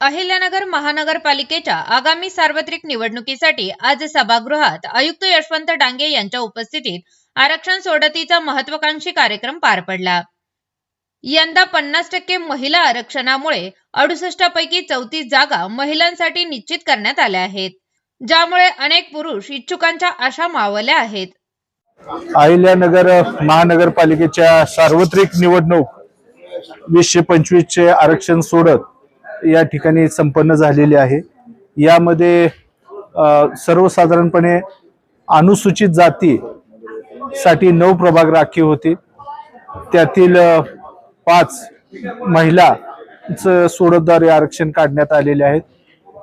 अहिल्यानगर महानगरपालिकेच्या आगामी सार्वत्रिक निवडणुकीसाठी आज सभागृहात आयुक्त यशवंत डांगे यांच्या उपस्थितीत आरक्षण सोडतीचा महत्वाकांक्षी कार्यक्रम पार पडला. यंदा पन्नास टक्के महिला आरक्षणामुळे अडुसष्ट पैकी चौतीस जागा महिलांसाठी निश्चित करण्यात आल्या आहेत ज्यामुळे अनेक पुरुष इच्छुकांच्या आशा मावल्या आहेत. अहिल्यानगर महानगरपालिकेच्या सार्वत्रिक निवडणूक वीसशे पंचवीस चे आरक्षण सोडत या ठिकाणी संपन्न झालेली आहे. यामध्ये सर्वसाधारणपणे अनुसूचित जाती साठी नऊ प्रभाग राखीव होते. त्यातील पाच महिला सोडतद्वारे आरक्षण काढण्यात आलेले आहेत.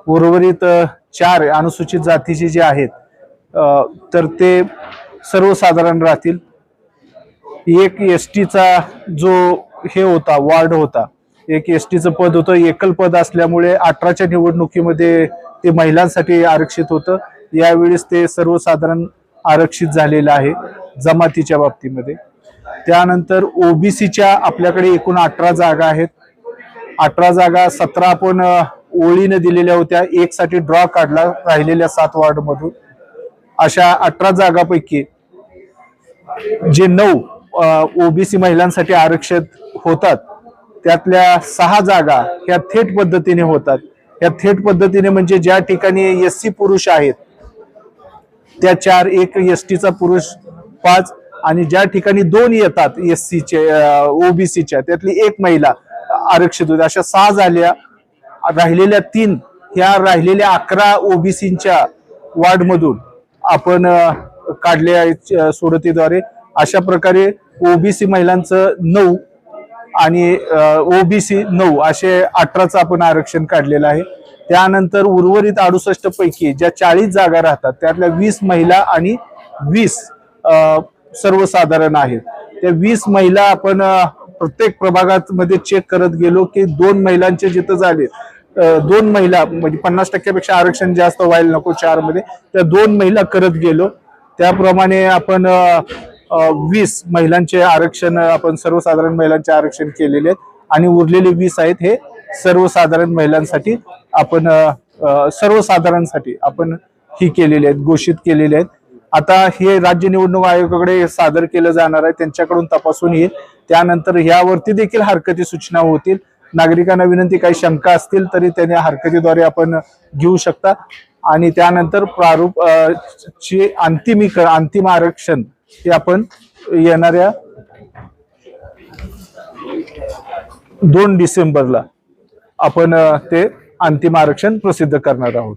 उर्वरित चार अनुसूचित जातीचे जे आहेत तर ते सर्वसाधारण राहतील. एक एस टीचा जो हे होता वार्ड होता एक एस टीचं पद होतं. एकल पद असल्यामुळे अठराच्या निवडणुकीमध्ये ते महिलांसाठी आरक्षित होतं. यावेळेस ते सर्वसाधारण आरक्षित झालेलं आहे जमातीच्या बाबतीमध्ये. त्यानंतर ओबीसीच्या आपल्याकडे एकूण अठरा जागा आहेत. अठरा जागा सतरा आपण ओळीनं दिलेल्या होत्या. एक साठी ड्रॉ काढला राहिलेल्या सात वार्डमधून. अशा अठरा जागापैकी जे नऊ ओबीसी महिलांसाठी आरक्षित होतात त्यातल्या सहा जागा ह्या थेट पद्धतीने होतात. या थेट पद्धतीने म्हणजे ज्या ठिकाणी एस सी पुरुष आहेत त्या चार एक एस टीचा पुरुष पाच आणि ज्या ठिकाणी दोन येतात एस सीचे ओबीसीच्या त्यातली एक महिला आरक्षित होते. अशा सहा झाल्या राहिलेल्या तीन ह्या राहिलेल्या अकरा ओबीसीच्या वार्डमधून आपण अ, काढले सोडतीद्वारे. अशा प्रकारे ओबीसी महिलांचं नऊ आणि ओबीसी नऊ असे अठराचं आपण आरक्षण काढलेलं आहे. त्यानंतर उर्वरित अडुसष्ट पैकी ज्या चाळीस जागा राहतात त्यातल्या वीस महिला आणि वीस सर्वसाधारण आहेत. त्या वीस महिला आपण प्रत्येक प्रभागात मध्ये चेक करत गेलो की दोन महिलांचे जिथं झाले दोन महिला म्हणजे पन्नास टक्क्यापेक्षा आरक्षण जास्त व्हायला नको चारमध्ये त्या दोन महिला करत गेलो. त्याप्रमाणे आपण वीस महिलांचे आरक्षण आपण सर्वसाधारण महिलांचे आरक्षण केलेले आहेत. आणि उरलेले वीस आहेत हे सर्वसाधारण महिलांसाठी आपण सर्वसाधारणसाठी आपण ही केलेली आहेत घोषित केलेले आहेत. आता हे राज्य निवडणूक आयोगाकडे सादर केलं जाणार आहे त्यांच्याकडून तपासून येईल. त्यानंतर यावरती देखील हरकती सूचना होतील. नागरिकांना विनंती काही शंका असतील तरी त्याने हरकतीद्वारे आपण घेऊ शकता. आणि त्यानंतर प्रारूप ची अंतिमीकरण अंतिम आरक्षण हे आपण येणाऱ्या दोन डिसेंबरला आपण ते अंतिम आरक्षण प्रसिद्ध करणार आहोत.